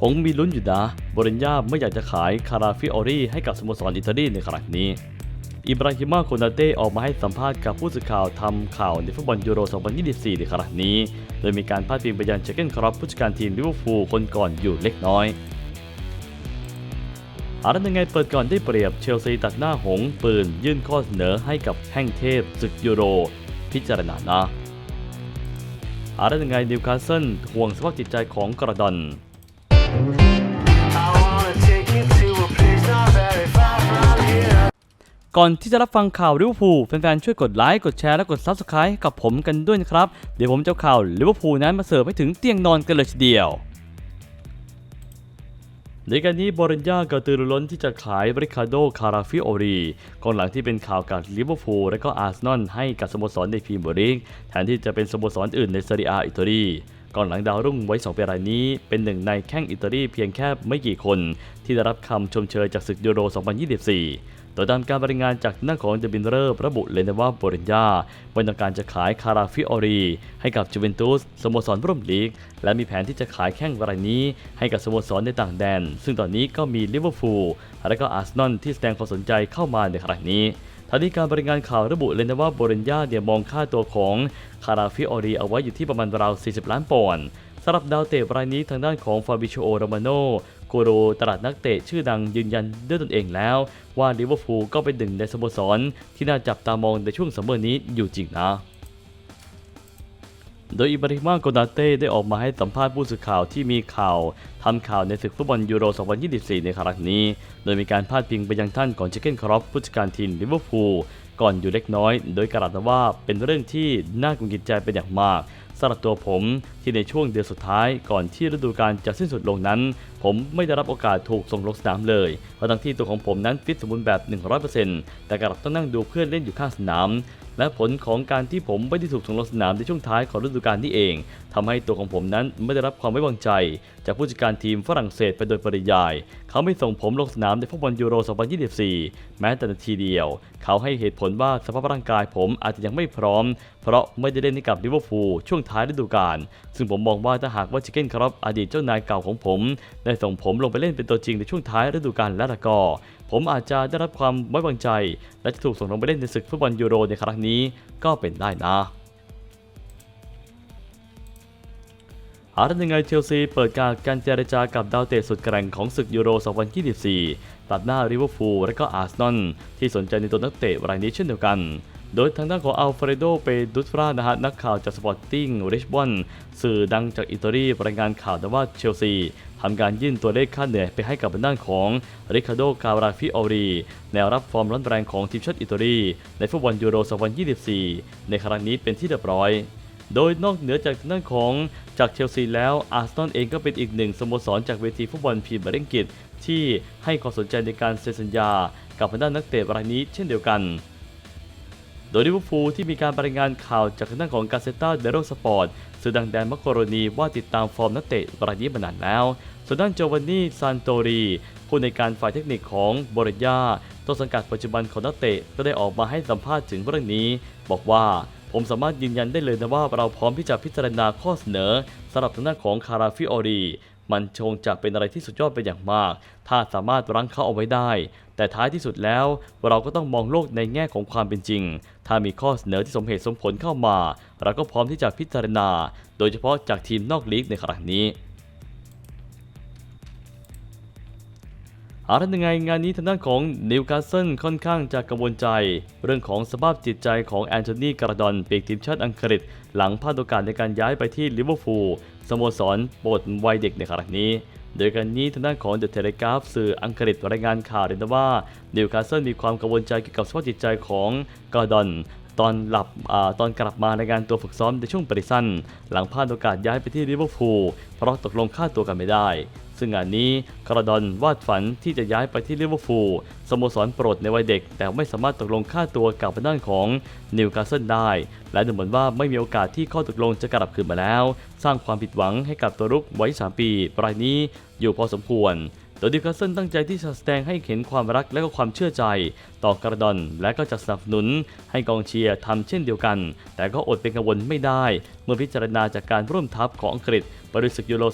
คงมีลุ้นอยู่นะบรินญาไม่อยากจะขายคาราฟิออรี่ให้กับสโมสรอิตาลีในครั้งนี้อิบราฮิมาโคนาเต้ออกมาให้สัมภาษณ์กับผู้สื่อข่าวทำข่าวในฟุตบอลยูโร 2024 ในครั้งนี้ โดยมีการพาดพิงไปยังเจเกนครอปผู้จัดการทีมลิเวอร์พูลคนก่อนอยู่เล็กน้อยอารันยังไงเปิดก่อนได้เปรียบเชลซีตัดหน้าหงปืน ยื่นข้อเสนอให้กับแห่งเทพศึกยูโร พิจารณานะอารันยังไงนิวคาสเซิลห่วงสภาพจิตใจของกระดอน ก่อนที่จะรับฟังข่าวลิเวอร์พูลแฟนๆ ช่วยกดไลค์ กดแชร์ และกด Subscribe กับผมกันด้วยนะครับ เดี๋ยวผมจะข่าวลิเวอร์พูลนั้นมาเสิร์ฟให้ถึงเตียงนอนกันเลยทีเดียวในการนี้บริญญากระตือรือร้นที่จะขายบริคาโดคาราฟิโอรีกองหลังที่เป็นข่าวกับลิเวอร์พูลและก็อาร์เซนอลให้กับสโมสรในพรีเมียร์ลีกแทนที่จะเป็นสโมสรอื่นในซีเรียอิตาลี ก่องหลังดาวรุ่งไว้2ปีรายนี้ เป็นหนึ่งในแข้งอิตาลีเพียงแค่ไม่กี่คน ที่ได้รับคำชมเชยจากศึกยูโร 2024 โดยตามการบรายงานจากหน้าของเดบินเรอร์ระบุเลยนะว่าโบริญญาไม่ต้องการจะขายคาราฟิโอรี ให้กับจูเวนตุสสโมสรร่วมลีก และมีแผนที่จะขายแข้งรายนี้ ให้กับสโมสรในต่างแดน ซึ่งตอนนี้ก็มีลิเวอร์พูลและก็อาร์เซนอลที่แสดงความสนใจเข้ามาในครั้งนี้ ทั้งนี้การรายงานข่าวระบุเลยนะว่าโบริญญาเนี่ยมองค่าตัวของคาราฟิโอรีเอาไว้อยู่ที่ประมาณราว 40 ล้านปอนด์สำหรับดาวเตะรายนี้ทางด้านของฟาบิโชโอโรมาโนกูรูตลาดนักเตะชื่อดังยืนยันด้วยตนเองแล้ว ว่าลิเวอร์พูลก็เป็นหนึ่งในสโมสรที่น่าจับตามองในช่วงซัมเมอร์นี้อยู่จริงนะ โดยอิบราฮิมาโกนาเต้ได้ออกมาให้สัมภาษณ์ผู้สื่อข่าวที่มีข่าวทำข่าวในศึกฟุตบอลยูโร 2024 ในครั้งนี้ โดยมีการพาดพิงไปยังท่านของเจเกนครอปผู้จัดการทีมลิเวอร์พูลก่อนอยู่เล็กน้อย โดยกล่าวว่าเป็นเรื่องที่น่ากุนกินใจเป็นอย่างมากสำหรับตัวผมที่ในช่วงเดือนสุดท้ายก่อนที่ฤดูกาลจะสิ้นสุดลงนั้น ผมไม่ได้รับโอกาสถูกส่งลงสนามเลยเพราะทั้งที่ตัวของผมนั้นฟิตสมบูรณ์แบบ 100%แต่กลับต้องนั่งดูเพื่อนเล่นอยู่ข้างสนาม และผลของการที่ผมไม่ได้ถูกส่งลงสนามในช่วงท้ายของฤดูกาลนี้เองทำให้ตัวของผมนั้นไม่ได้รับความไว้วางใจ จากผู้จัดการทีมฝรั่งเศสไปโดยปริยาย เขาไม่ส่งผมลงสนามในฟุตบอลยูโร 2024 แม้แต่นาทีเดียว เขาให้เหตุผลว่าสภาพร่างกายผมอาจจะยังไม่พร้อม เพราะไม่ได้เล่นให้กับลิเวอร์พูลช่วงท้ายฤดูกาลซึ่งผมมองว่าถ้าหากว่าชิเก้นครอปอดีตเจ้านายเก่าของผม ได้ส่งผมลงไปเล่นเป็นตัวจริงในช่วงท้ายฤดูกาลและละก็ ผมอาจจะได้รับความไว้วางใจ และจะถูกส่งลงไปเล่นในศึกฟุตบอลยูโรในครั้งนี้ก็เป็นได้นะหาทำยังไงเชลซีเปิดการการเจรจากับดาวเตะสุดแกร่งของศึกยูโร 2024 ตัดหน้าริเวอร์พูลและก็อาร์เซนอลที่สนใจในตัวนักเตะรายนี้เช่นเดียวกัน โดยทางด้านของอัลเฟรโด เปดุสฟรานะฮะนักข่าวจากสปอร์ติ้งริชบอนสื่อดังจากอิตาลีรายงานข่าวว่าเชลซีทำการยื่นตัวเลขค่าเหนื่อยไปให้กับด้านของริคาโด คาราฟิโอรีแนวรับฟอร์มร้อนแรงของทีมชาติอิตาลีในฟุตบอลยูโร 2024 ในครั้งนี้เป็นที่เรียบร้อยโดยนอกเหนือจากด้านของจากเชลซีแล้วอาร์เซนอลเองก็เป็นอีกหนึ่งสโมสรจากเวทีฟุตบอลพรีเมียร์ลีกอังกฤษที่ให้ความสนใจในการเซ็นสัญญา กับด้านนักเตะรายนี้เช่นเดียวกัน ดยลิเวอร์พูลที่มีการรายงานข่าวจากทางด้านของกาเซต้าเดโรสปอร์ตสื่อดังแดนมักโกรนีว่าติดตามฟอร์มนักเตะรายนี้มานานแล้ว ส่วนด้านโจวานนี่ซานโตรีผู้ในการฝ่ายเทคนิคของบรญาต้นสังกัดปัจจุบันของนักเตะก็ได้ออกมาให้สัมภาษณ์ถึงเรื่องนี้ บอกว่าผมสามารถยืนยันได้เลยนะว่าเราพร้อมที่จะพิจารณาข้อเสนอสำหรับทางด้านของคาราฟิโอรี มันคงจะเป็นอะไรที่สุดยอดเป็นอย่างมาก ถ้าสามารถรั้งเขาเอาไว้ได้ แต่ท้ายที่สุดแล้ว เราก็ต้องมองโลกในแง่ของความเป็นจริง ถ้ามีข้อเสนอที่สมเหตุสมผลเข้ามา เราก็พร้อมที่จะพิจารณา โดยเฉพาะจากทีมนอกลีกในครั้งนี้อาทันยังไงงานนี้ทางด้านของนิวคาสเซิลค่อนข้างจะกังวลใจ เรื่องของสภาพจิตใจของแอนโทนีกรดอนปีกทีมชาติอังกฤษ หลังพลาดโอกาสในการย้ายไปที่ลิเวอร์พูลสโมสรโปรดวัยเด็กในครั้งนี้ โดยการนี้ทางด้านของเดอะเทเลกราฟสื่ออังกฤษรายงานข่าวเลยนว่านิวคาสเซิลมีความกังวลใจเกี่ยวกับสภาพจิตใจของกอร์ดอนตอนหลับอตอนกลับมารายงานตัวฝึกซ้อมในช่วงปริสั้น หลังพลาดโอกาสย้ายไปที่ลิเวอร์พูลเพราะตกลงค่าตัวกันไม่ได้ ซึ่งงานนี้คาราดอนวาดฝันที่จะย้ายไปที่ลิเวอร์พูลสโมสรโปรดในวัยเด็ก แต่ไม่สามารถตกลงค่าตัวกับทางด้านของนิวคาสเซิลได้ และดูเหมือนว่าไม่มีโอกาสที่ข้อตกลงจะกลับคืนมาแล้ว สร้างความผิดหวังให้กับตัวรุกไว้ 3 ปี รายนี้อยู่พอสมควร โดยดิวคาสเซิลตั้งใจที่จะแสดงให้เห็นความรักและก็ความเชื่อใจ ต่อกระดอนและก็จะสนับสนุนให้กองเชียร์ทำเช่นเดียวกัน แต่ก็อดเป็นกังวลไม่ได้ เมื่อพิจารณาจากการร่วมทัพของอังกฤษบริสึกยูโร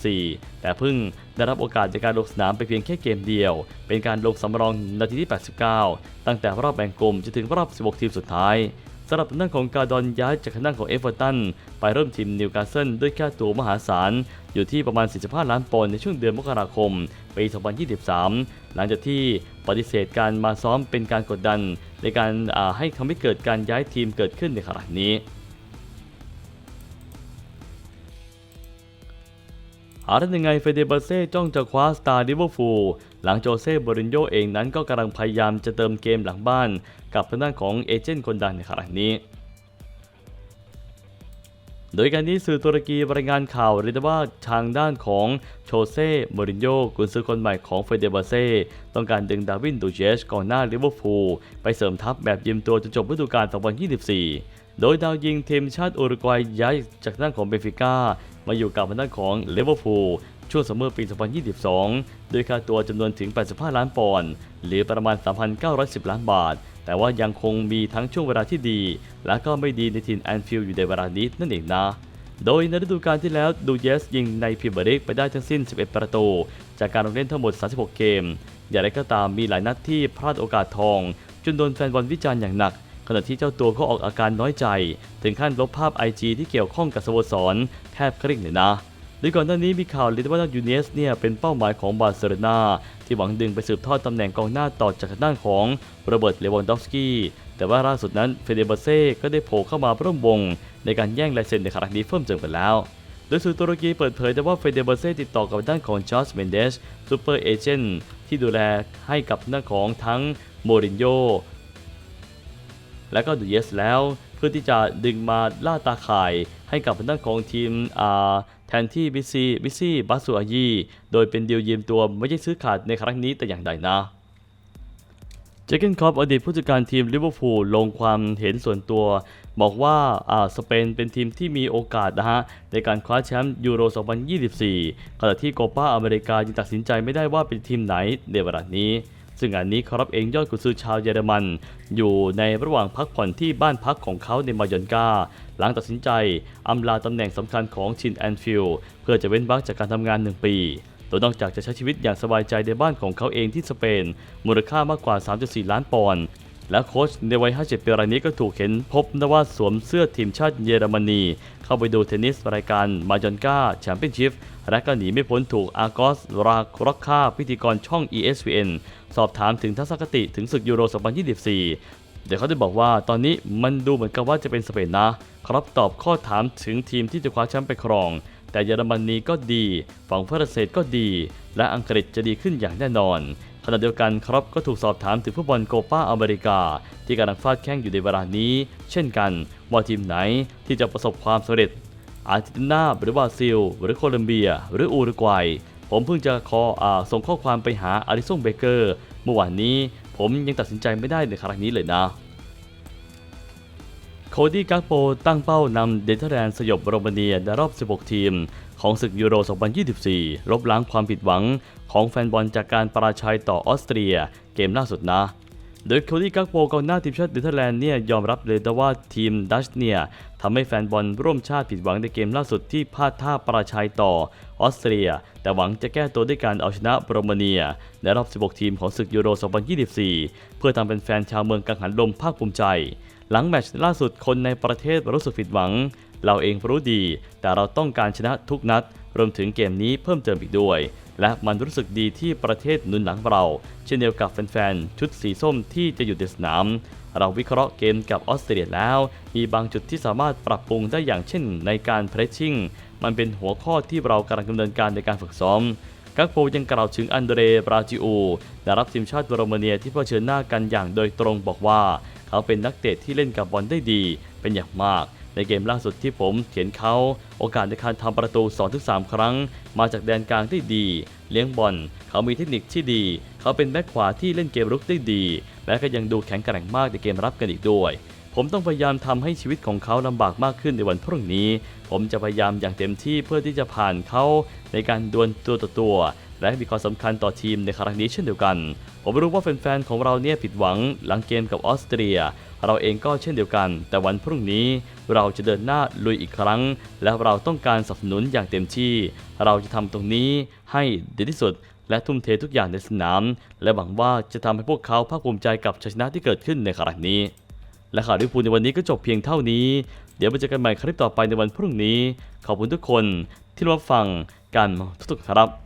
2024 แต่เพิ่งได้รับโอกาสในการลงสนามไปเพียงแค่เกมเดียว เป็นการลงสำรองนาทีที่ 89 ตั้งแต่รอบแบ่งกลุ่มจนถึงรอบ 16 ทีมสุดท้าย สำหรับทางด้านของกาดอนย้ายจากทางด้านของเอฟเวอร์ตันไปเริ่มทีมนิวคาสเซิลด้วยค่าตัวมหาศาล อยู่ที่ประมาณ 45 ล้านปอนด์ในช่วงเดือนมกราคม ปี 2023 หลังจากที่ปฏิเสธการมาซ้อมเป็นการกดดัน ในการาให้ทำให้เกิดการย้ายทีมเกิดขึ้นในขณะนี้ อาร์ตยังไงเฟเดเบเซ่จ้องจะคว้าสตาร์ลิเวอร์พูลหลังโจเซ่บรินโยเองนั้นก็กำลังพยายามจะเติมเกมหลังบ้าน กับทางด้านของเอเจนต์คนดังในขณะนี้โดยการนี้สื่อตุรกีรายงานข่าวเรียกว่าทางด้านของโชเซ่มอรินโญ่กุนซือคนใหม่ของเฟเดเบเซ่ต้องการดึงดาวินดูเจสก่องหน้าลิเวอร์พูลไปเสริมทัพแบบยืมตัวจนจบฤดูกาล 2024 โดยดาวยิงทีมชาติอุรุกวัยย้ายจากด้านของเบฟิก้ามาอยู่กับทางด้านของเลเวอร์พูลช่วงซัมเมอร์ปี 2022โดยค่าตัวจำนวนถึง 85 ล้านปอนด์หรือประมาณ 3,910 ล้านบาท แต่ว่ายังคงมีทั้งช่วงเวลาที่ดี และก็ไม่ดีในทีมแอนฟิลด์อยู่ในเวลานี้นั่นเองนะ โดยในฤดูกาลที่แล้วดูเยสยิงในพรีเมียร์กไปได้ทั้งสิ้น 11 ประตู จากการลงเล่นทั้งหมด 36 เกม อย่างไรก็ตามมีหลายนัดที่พลาดโอกาสทอง จนโดนแฟนบอลวิจารณ์อย่างหนัก ขณะที่เจ้าตัวก็ออกอาการน้อยใจ ถึงขั้นลบภาพ IG ที่เกี่ยวข้องกับสโมสรแทบคริ่งเลยนะโดยก่อนหน้านี้มีข่าวลือว่ายูเนสเนี่ยเป็นเป้าหมายของบาร์เซโลนาที่หวังดึงไปสืบทอดตำแหน่งกองหน้าต่อจากทางด้านของโรเบิร์ตเลวันดอฟสกี้แต่ว่าล่าสุดนั้นเฟเดเบเซ่ก็ได้โผล่เข้ามาร่วมวง ในการแย่งลายเซ็นในครั้งนี้เพิ่มเติมกันแล้วโดยสื่อตุรกีเปิดเผยแต่ว่าเฟเดเบเซ่ติดต่อกับด้านของจอร์จเมนเดสซูเปอร์เอเจนต์ที่ดูแลให้กับด้านของทั้งโมรินโญ และก็ดูเยสแล้ว เพื่อที่จะดึงมาล่าตาข่ายให้กับทางด้านของทีมอาแทนที่บิซีบิซี่บาสุอายีโดยเป็นดีลยืมตัวไม่ใช่ซื้อขาดในครั้งนี้แต่อย่างใดนะเจเกนคอปอดีตผู้จัดการทีมลิเวอร์พูลลงความเห็นส่วนตัว บอกว่าอ่าสเปนเป็นทีมที่มีโอกาสนะฮะ ในการคว้าแชมป์ยูโร 2024 ขณะที่โกปาอเมริกายังตัดสินใจไม่ได้ว่าเป็นทีมไหนในเวลานี้ ซึ่งงานนี้คอรับเองยอดกุซือชาวเยอรมัน อยู่ในระหว่างพักผ่อนที่บ้านพักของเขาในมายอนกาหลังตัดสินใจอำลาตำแหน่งสำคัญของชินแอนฟิลเพื่อจะเว้นวรรคจากการทำงาน 1 ปีโดยนอกจากจะใช้ชีวิตอย่างสบายใจในบ้านของเขาเองที่สเปน มูลค่ามากกว่า 3.4 ล้านปอนด์และโค้ชในวัย 57 ปีรายนี้ก็ถูกเห็นพบนว่าสวมเสื้อทีมชาติเยอรมนี เข้าไปดูเทนนิสรายการมายอนกาแชมเปี้ยนชิพและก็หนีไม่พ้นถูกอากอสราครอกคาพิธีกรช่อง ESPN สอบถามถึงทัศนคติถึงศึกยูโร 2024 เดี๋ยวเขาได้บอกว่าตอนนี้มันดูเหมือนกับว่าจะเป็นสเปนนะครับตอบข้อถามถึงทีมที่จะคว้าแชมป์ไปครอง แต่เยอรมนีก็ดี ฝั่งฝรั่งเศสก็ดี และอังกฤษจะดีขึ้นอย่างแน่นอนขณะเดียวกันครับก็ถูกสอบถามถึงฟุตบอลโกปาอเมริกา ที่กำลังฟาดแข้งอยู่ในเวลานี้ เช่นกัน ว่าทีมไหนที่จะประสบความสำเร็จอาร์เจนตินาหรือบราซิล หรือโคลอมเบีย หรืออุรุกวัย ผมเพิ่งจะคออส่งข้อความไปหาอาริซงเบเกอร์เมื่อวานนี้ผมยังตัดสินใจไม่ได้ในครั้งนี้เลยนะโคดี้กักโปตั้งเป้านำเดนเทอร์แลนด์สยบโรมาเนียในรอบ 16 ทีม ของศึกยูโร 2024 ลบล้างความผิดหวังของแฟนบอลจากการปราชัยต่อออสเตรียเกมล่าสุดนะ โดยโคดี้กักโปกองหน้าทีมชาติเนเธอร์แลนด์เนี่ยยอมรับเลยนะว่าทีมดัชเนี่ยทำให้แฟนบอลร่วมชาติผิดหวังในเกมล่าสุดที่พลาดท่าปราชัยต่อออสเตรีย แต่หวังจะแก้ตัวด้วยการเอาชนะโรมาเนีย ในรอบ 16 ทีมของศึกยูโร 2024 เพื่อทำเป็นแฟนชาวเมืองกังหันลมภาคภูมิใจ หลังแมตช์ล่าสุดคนในประเทศรู้สึกผิดหวัง เราเองรู้ดี แต่เราต้องการชนะทุกนัด รวมถึงเกมนี้เพิ่มเติมอีกด้วย และมันรู้สึกดีที่ประเทศนุนหลังเรา เช่นเดียวกับแฟนๆ ชุดสีส้มที่จะอยู่ในสนาม เราวิเคราะห์เกมกับออสเตรเลียแล้ว มีบางจุดที่สามารถปรับปรุงได้อย่างเช่นในการเพรสชิ่ง มันเป็นหัวข้อที่เรากำลังดำเนินการในการฝึกซ้อมกักโปยังกล่าวถึงอันเดรบราจิโอได้รับทีมชาติโรมาเนียที่เผชิญหน้ากันอย่างโดยตรงบอกว่า เขาเป็นนักเตะที่เล่นกับบอลได้ดี เป็นอย่างมาก ในเกมล่าสุดที่ผมเห็นเขาโอกาสในการทำประตู 2-3 ครั้ง มาจากแดนกลางได้ดี เลี้ยงบอล เขามีเทคนิคที่ดี เขาเป็นแบ็คขวาที่เล่นเกมรุกได้ดี และก็ยังดูแข็งแกร่งมากในเกมรับกันอีกด้วย ผมต้องพยายามทำให้ชีวิตของเขาลำบากมากขึ้นในวันพรุ่งนี้ ผมจะพยายามอย่างเต็มที่เพื่อที่จะผ่านเขาในการดวลตัวต่อตัวและมีความสำคัญต่อทีมในครั้งนี้เช่นเดียวกัน ผมรู้ว่าแฟนๆของเราเนี่ยผิดหวังหลังเกมกับออสเตรีย เราเองก็เช่นเดียวกัน แต่วันพรุ่งนี้เราจะเดินหน้าลุยอีกครั้ง และเราต้องการสนับสนุนอย่างเต็มที่ เราจะทำตรงนี้ให้ดีที่สุด และทุ่มเททุกอย่างในสนาม และหวังว่าจะทำให้พวกเขาภาคภูมิใจกับชัยชนะที่เกิดขึ้นในครั้งนี้ และข่าวลิพูลในวันนี้ก็จบเพียงเท่านี้ เดี๋ยวมาเจอกันใหม่คลิปต่อไปในวันพรุ่งนี้ ขอบคุณทุกคนที่รับฟังกันทุกๆครับ